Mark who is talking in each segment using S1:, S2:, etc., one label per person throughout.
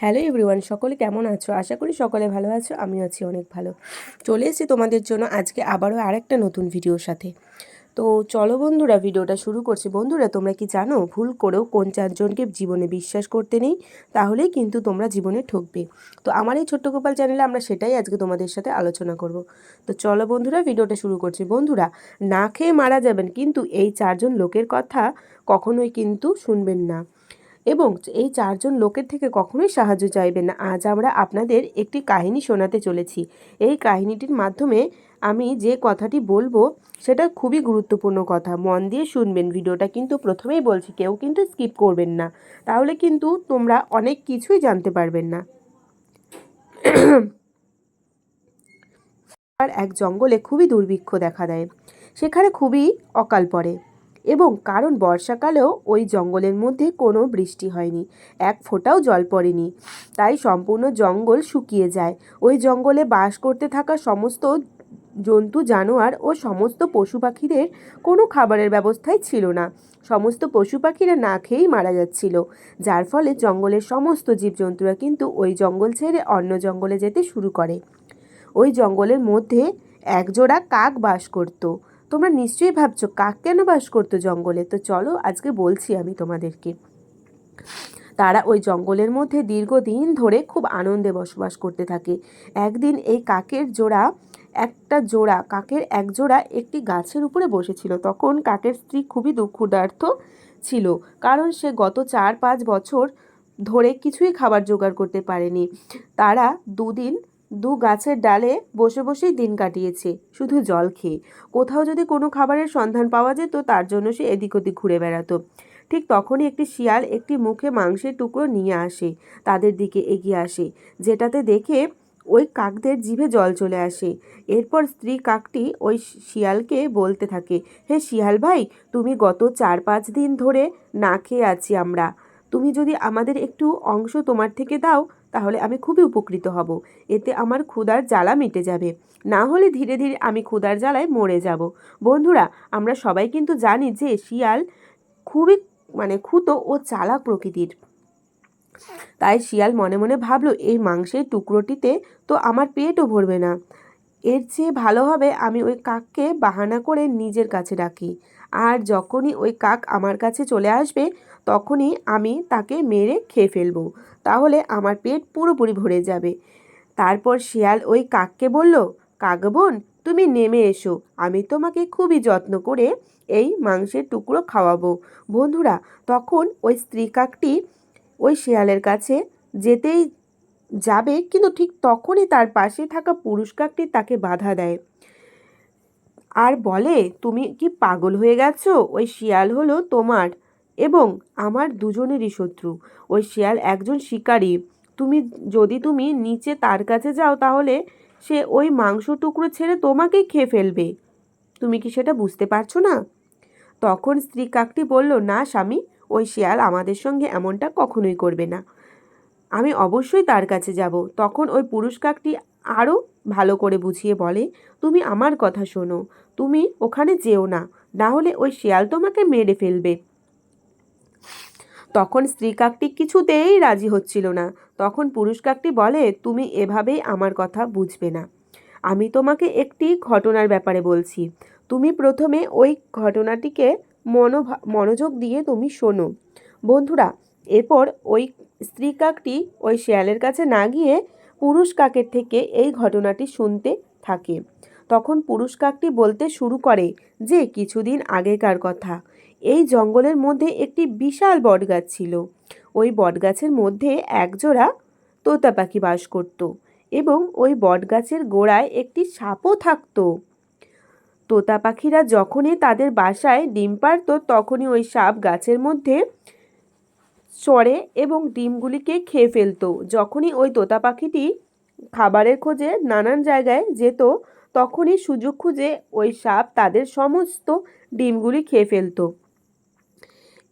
S1: Hello everyone, সকলে কেমন আছো? আশা করি সকলে ভালো আছো আমি আছি অনেক ভালো। চলে এসেছি তোমাদের জন্য আজকে আবারও আরেকটা নতুন ভিডিওর সাথে। তো চলো বন্ধুরা, ভিডিওটা শুরু করছি। বন্ধুরা, তোমরা কি জানো, ভুল করেও কোন চারজনকে জীবনে বিশ্বাস করতে নেই, তাহলেই কিন্তু তোমরা জীবনে ঠকবে। তো আমার এই ছোট্ট গোপাল চ্যানেলে আমরা সেটাই আজকে তোমাদের সাথে আলোচনা করব। তো চলো বন্ধুরা, ভিডিওটা শুরু করছি। বন্ধুরা, না খেয়ে মারা যাবেন, কিন্তু এই চারজন লোকের কথা কখনোই কিন্তু শুনবেন না। এবং এই চারজন লোকের থেকে কখনোই সাহায্য চাইবেন না। আজ আমরা আপনাদের একটি কাহিনী শোনাতে চলেছি। এই কাহিনীটির মাধ্যমে আমি যে কথাটি বলব, সেটা খুবই গুরুত্বপূর্ণ কথা। মন দিয়ে শুনবেন ভিডিওটা, কিন্তু প্রথমেই বলছি, কেউ কিন্তু স্কিপ করবেন না। তাহলে কিন্তু তোমরা অনেক কিছুই জানতে পারবেন না। আর এক জঙ্গলে খুবই দুর্ভিক্ষ দেখা দেয়। সেখানে খুবই অকাল পড়ে। এবং কারণ বর্ষাকালেও ওই জঙ্গলের মধ্যে কোনো বৃষ্টি হয়নি। এক ফোঁটাও জল পড়েনি। তাই সম্পূর্ণ জঙ্গল শুকিয়ে যায়। ওই জঙ্গলে বাস করতে থাকা সমস্ত জন্তু, জানোয়ার ও সমস্ত পশু পাখিদের কোনো খাবারের ব্যবস্থাই ছিল না। সমস্ত পশু পাখিরা না খেয়েই মারা যাচ্ছিল। যার ফলে জঙ্গলের সমস্ত জীবজন্তুরা কিন্তু ওই জঙ্গল ছেড়ে অন্য জঙ্গলে যেতে শুরু করে। ওই জঙ্গলের মধ্যে একজোড়া কাক বাস করতো। তোমরা নিশ্চয়ই ভাবছ, কাক কেন বাস করতো জঙ্গলে? তো চলো, আজকে বলছি আমি তোমাদেরকে। তারা ওই জঙ্গলের মধ্যে দীর্ঘদিন ধরে খুব আনন্দে বসবাস করতে থাকে। একদিন এই কাকের জোড়া, একটা জোড়া, কাকের এক জোড়া একটি গাছের উপরে বসেছিল। তখন কাকের স্ত্রী খুবই দুঃখদার্থ ছিল, কারণ সে গত চার পাঁচ বছর ধরে কিছুই খাবার জোগাড় করতে পারেনি। তারা দুদিন দু গাছের ডালে বসে বসেই দিন কাটিয়েছে, শুধু জল খেয়ে। কোথাও যদি কোনো খাবারের সন্ধান পাওয়া যেত, তার জন্য সে এদিক ওদিক ঘুরে বেড়াতো। ঠিক তখনই একটি শিয়াল একটি মুখে মাংসের টুকরো নিয়ে আসে, তাদের দিকে এগিয়ে আসে, যেটাতে দেখে ওই কাকদের জিভে জল চলে আসে। এরপর স্ত্রী কাকটি ওই শিয়ালকে বলতে থাকে, হে শিয়াল ভাই, তুমি গত চার পাঁচ দিন ধরে না খেয়ে আছি আমরা। তুমি যদি আমাদের একটু অংশ তোমার থেকে দাও তাহলে আমি খুবই উপকৃত হব। এতে আমার ক্ষুধার জ্বালা মিটে যাবে। না হলে ধীরে ধীরে আমি ক্ষুধার জ্বালায় মরে যাব। বন্ধুরা, আমরা সবাই কিন্তু জানি যে শিয়াল খুবই মানে খুতো ও চালাক প্রকৃতির। তাই শিয়াল মনে মনে ভাবলো, এই মাংসের টুকরোটিতে তো আমার পেটও ভরবে না। এর চেয়ে ভালো হবে আমি ওই কাককে বাহানা করে নিজের কাছে ডাকি। আর যখনই ওই কাক আমার কাছে চলে আসবে, তখনই আমি তাকে মেরে খেয়ে ফেলব। তাহলে আমার পেট পুরোপুরি ভরে যাবে। তারপর শিয়াল ওই কাককে বলল কাকবোন তুমি নেমে এসো। আমি তোমাকে খুবই যত্ন করে এই মাংসের টুকরো খাওয়াবো। বন্ধুরা, তখন ওই স্ত্রী কাকটি ওই শিয়ালের কাছে যেতেই যাবে, কিন্তু ঠিক তখনই তার পাশে থাকা পুরুষ কাকটি তাকে বাধা দেয়। আর বলে, তুমি কি পাগল হয়ে গেছো? ওই শিয়াল হলো তোমার এবং আমার দুজনেরই শত্রু। ওই শিয়াল একজন শিকারী। তুমি, যদি তুমি নিচে তার কাছে যাও, তাহলে সে ওই মাংস টুকরো ছেড়ে তোমাকেই খেয়ে ফেলবে। তুমি কি সেটা বুঝতে পারছ না? তখন স্ত্রী কাকটি বলল, না স্বামী, ওই শিয়াল আমাদের সঙ্গে এমনটা কখনোই করবে না। আমি অবশ্যই তার কাছে যাব। তখন ওই পুরুষ কাকটি আরও ভালো করে বুঝিয়ে বলে, তুমি আমার কথা শোনো, তুমি ওখানে যেও না না হলে ওই শিয়াল তোমাকে মেরে ফেলবে। তখন স্ত্রী কাকটি কিছুতেই রাজি হচ্ছিল না। তখন পুরুষ কাকটি বলে, তুমি এভাবেই আমার কথা বুঝবে না। আমি তোমাকে একটি ঘটনার ব্যাপারে বলছি। তুমি প্রথমে ওই ঘটনাটিকে মনোভা, মনোযোগ দিয়ে তুমি শোনো। বন্ধুরা, এরপর ওই স্ত্রী কাকটি ওই শেয়ালের কাছে না গিয়ে পুরুষ কাকের থেকে এই ঘটনাটি শুনতে থাকে। তখন পুরুষ কাকটি বলতে শুরু করে যে, কিছুদিন আগেকার কথা। এই জঙ্গলের মধ্যে একটি বিশাল বটগাছ ছিল। ওই বটগাছের মধ্যে একজোড়া তোতা পাখি বাস করত এবং ওই বটগাছের গোড়ায় একটি সাপও থাকতো। তোতা পাখিরা যখনই তাদের বাসায় ডিম পারত তখনই ওই সাপ গাছের মধ্যে চড়ে এবং ডিমগুলিকে খেয়ে ফেলতো। যখনই ওই তোতা পাখিটি খাবারের খোঁজে নানান জায়গায় যেত, তখনই সুযোগ খুঁজে ওই সাপ তাদের সমস্ত ডিমগুলি খেয়ে ফেলতো।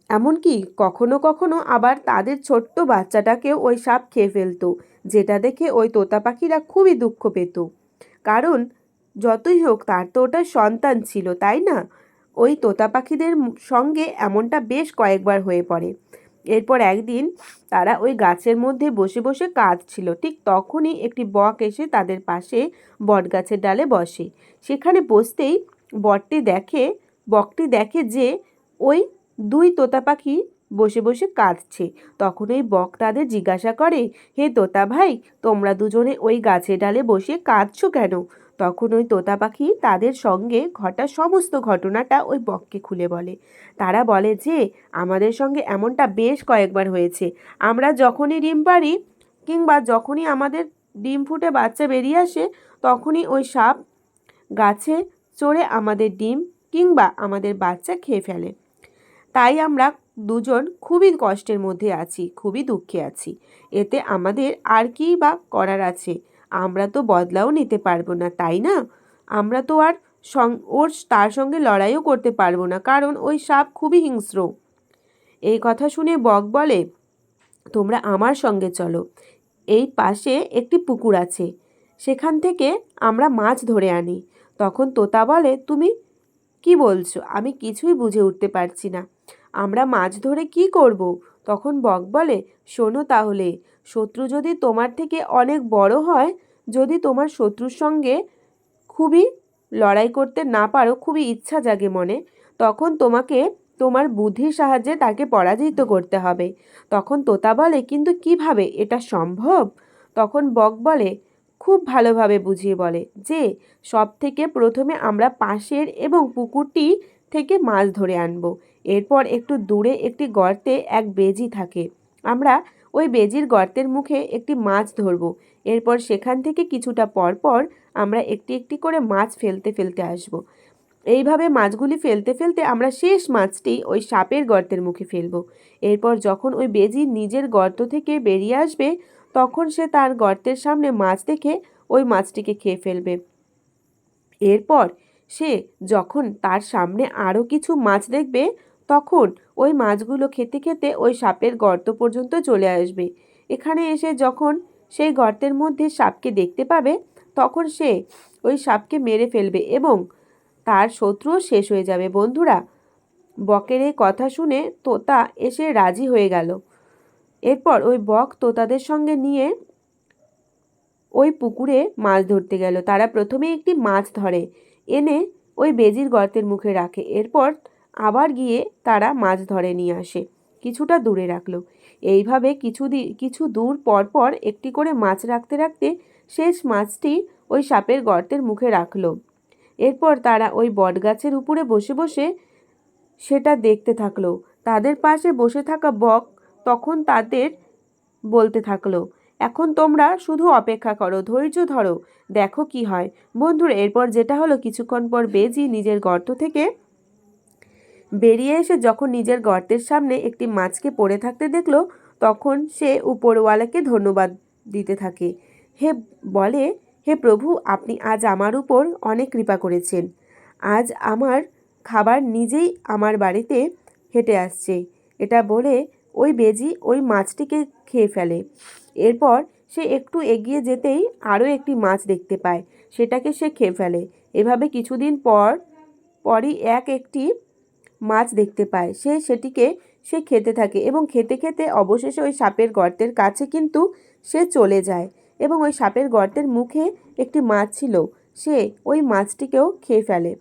S1: এমনকি কখনো কখনো আবার তাদের ছোট্ট বাচ্চাটাকেও ওই সাপ খেয়ে ফেলতো, যেটা দেখে ওই তোতা পাখিরা খুবই দুঃখ পেত। কারণ যতই হোক তার তো ওটা সন্তান ছিল, তাই না? ওই তোতা পাখিদের সঙ্গে এমনটা বেশ কয়েকবার হয়ে পড়ে। এরপর একদিন তারা ওই গাছের মধ্যে বসে বসে কাঁদছিল। ঠিক তখনই একটি বক এসে তাদের পাশে বটগাছের ডালে বসে। সেখানে বসতেই বটটি দেখে, বকটি দেখে যে ওই দুই তোতা পাখি বসে বসে কাঁদছে। তখন ওই বক তাদের জিজ্ঞাসা করে, হে তোতা ভাই, তোমরা দুজনে ওই গাছের ডালে বসে কাঁদছো কেন? তখন ওই তোতা পাখি তাদের সঙ্গে ঘটা সমস্ত ঘটনাটা ওই বককে খুলে বলে। তারা বলে যে আমাদের সঙ্গে এমনটা বেশ কয়েকবার হয়েছে। আমরা যখনই ডিম পারি কিংবা যখনই আমাদের ডিম ফুটে বাচ্চা বেরিয়ে আসে, তখনই ওই সাপ গাছে চড়ে আমাদের ডিম কিংবা আমাদের বাচ্চা খেয়ে ফেলে। তাই আমরা দুজন খুবই কষ্টের মধ্যে আছি, খুবই দুঃখে আছি। এতে আমাদের আর কী বা করার আছে? আমরা তো বদলাও নিতে পারব না, তাই না? আমরা তো আর ওর তার সঙ্গে লড়াইও করতে পারব না, কারণ ওই সাপ খুবই হিংস্র। এই কথা শুনে বক বলে, তোমরা আমার সঙ্গে চলো। এই পাশে একটি পুকুর আছে। সেখান থেকে আমরা মাছ ধরে আনি। তখন তোতা বলে, তুমি কি বলছো? আমি কিছুই বুঝে উঠতে পারছি না। আমরা মাছ ধরে কি করব? তখন বক বলে, শোনো তাহলে, শত্রু যদি তোমার থেকে অনেক বড় হয় যদি তোমার শত্রুর সঙ্গে খুবই লড়াই করতে না পারো, খুবই ইচ্ছা জাগে মনে, তখন তোমাকে তোমার বুদ্ধির সাহায্যে তাকে পরাজিত করতে হবে। তখন তোতা বলে, কিন্তু কীভাবে? এটা সম্ভব? তখন বক বলে, খুব ভালোভাবে বুঝিয়ে বলে যে সব থেকে প্রথমে আমরা পাশের এবং পুকুরটি থেকে মাছ ধরে আনব। এরপর একটু দূরে একটি গর্তে এক বেজি থাকে। আমরা ওই বেজির গর্তের মুখে একটি মাছ ধরব। এরপর সেখান থেকে কিছুটা পর পর আমরা একটি একটি করে মাছ ফেলতে ফেলতে আসব। এইভাবে মাছগুলি ফেলতে ফেলতে আমরা শেষ মাছটি ওই সাপের গর্তের মুখে ফেলব। এরপর যখন ওই বেজি নিজের গর্ত থেকে বেরিয়ে আসবে, তখন সে তার গর্তের সামনে মাছ দেখে ওই মাছটিকে খেয়ে ফেলবে। এরপর সে যখন তার সামনে আরও কিছু মাছ দেখবে তখন ওই মাছগুলো খেতে খেতে ওই সাপের গর্ত পর্যন্ত চলে আসবে। এখানে এসে যখন সেই গর্তের মধ্যে সাপকে দেখতে পাবে, তখন সে ওই সাপকে মেরে ফেলবে এবং তার শত্রুও শেষ হয়ে যাবে। বন্ধুরা, বকের এই কথা শুনে তোতা এসে রাজি হয়ে গেল। এরপর ওই বক তোতাদের সঙ্গে নিয়ে ওই পুকুরে মাছ ধরতে গেল। তারা প্রথমে একটি মাছ ধরে, এনে ওই বেজির গর্তের মুখে রাখে। এরপর আবার গিয়ে তারা মাছ ধরে নিয়ে আসে। কিছুটা দূরে রাখল। এইভাবে কিছু কিছু দূর পর পর একটি করে মাছ রাখতে রাখতে শেষ মাছটি ওই সাপের গর্তের মুখে রাখল। এরপর তারা ওই বটগাছের উপরে বসে বসে সেটা দেখতে থাকল। তাদের পাশে বসে থাকা বক তখন তাদের বলতে থাকল, এখন তোমরা শুধু অপেক্ষা করো, ধৈর্য ধরো, দেখো কি হয়। বন্ধুরা, এরপর যেটা হলো, কিছুক্ষণ পর বেজি নিজের গর্ত থেকে বেরিয়ে এসে যখন নিজের গর্তের সামনে একটি মাছকে পড়ে থাকতে দেখল, তখন সে উপরওয়ালাকে ধন্যবাদ দিতে থাকে। হে, বলে, হে প্রভু, আপনি আজ আমার উপর অনেক কৃপা করেছেন। আজ আমার খাবার নিজেই আমার বাড়িতে হেঁটে আসছে। এটা বলে ওই বেজি ওই মাছটিকে খেয়ে ফেলে। এরপর সে একটু এগিয়ে যেতেই আরও একটি মাছ দেখতে পায়। সেটাকে সে খেয়ে ফেলে। এভাবে কিছুদিন পর, পরই এক একটি মাছ দেখতে পায়। সে সেটিকে, সে খেতে থাকে এবং খেতে খেতে অবশেষে ওই সাপের গর্তের কাছে কিন্তু সে চলে যায় এবং ওই সাপের গর্তের মুখে একটি মাছ ছিল। সে ওই মাছটিকেও খেয়ে ফেলে।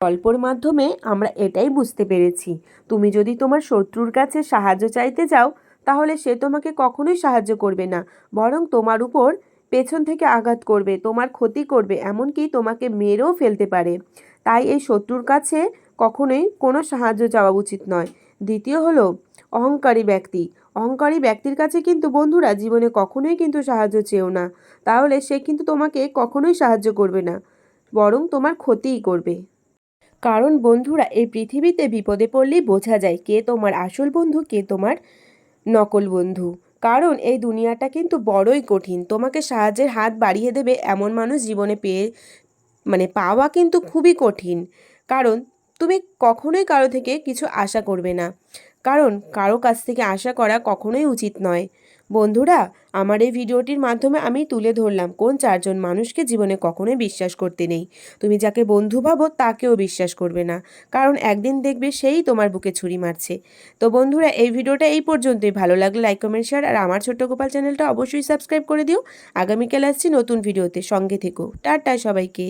S1: গল্পর মাধ্যমে আমরা এটাই বুঝতে পেরেছি। তুমি যদি তোমার শত্রুর কাছে সাহায্য চাইতে যাও, তাহলে সে তোমাকে কখনোই সাহায্য করবে না। বরং তোমার উপর পেছন থেকে আঘাত করবে, তোমার ক্ষতি করবে, এমনকি তোমাকে মেরেও ফেলতে পারে। তাই এই শত্রুর কাছে কখনোই কোনো সাহায্য চাওয়া উচিত নয়। দ্বিতীয় হলো অহংকারী ব্যক্তি। অহংকারী ব্যক্তির কাছে কিন্তু বন্ধুরা জীবনে কখনোই কিন্তু সাহায্য চেও না। তাহলে সে কিন্তু তোমাকে কখনোই সাহায্য করবে না, বরং তোমার ক্ষতিই করবে। কারণ বন্ধুরা, এই পৃথিবীতে বিপদে পড়লেই বোঝা যায় কে তোমার আসল বন্ধু, কে তোমার নকল বন্ধু। কারণ এই দুনিয়াটা কিন্তু বড়ই কঠিন। তোমাকে সাহায্যের হাত বাড়িয়ে দেবে এমন মানুষ জীবনে পেয়ে মানে পাওয়া কিন্তু খুবই কঠিন। কারণ তুমি কখনোই কারও থেকে কিছু আশা করবে না। কারণ কারও কাছ থেকে আশা করা কখনোই উচিত নয়। বন্ধুরা, আমার এই ভিডিওটির মাধ্যমে আমি তুলে ধরলাম কোন চারজন মানুষকে জীবনে কখনোই বিশ্বাস করতে নেই। তুমি যাকে বন্ধু ভাবো, তাকেও বিশ্বাস করবে না। কারণ একদিন দেখবে সেই তোমার বুকে ছুরি মারছে। তো বন্ধুরা, এই ভিডিওটা এই পর্যন্তই। ভালো লাগলে লাইক কমেন্ট শেয়ার আর আমার ছোট্ট গোপাল চ্যানেলটা অবশ্যই সাবস্ক্রাইব করে দিও। আগামীকাল আসছি নতুন ভিডিওতে। সঙ্গে থেকো। টাটা সবাইকে।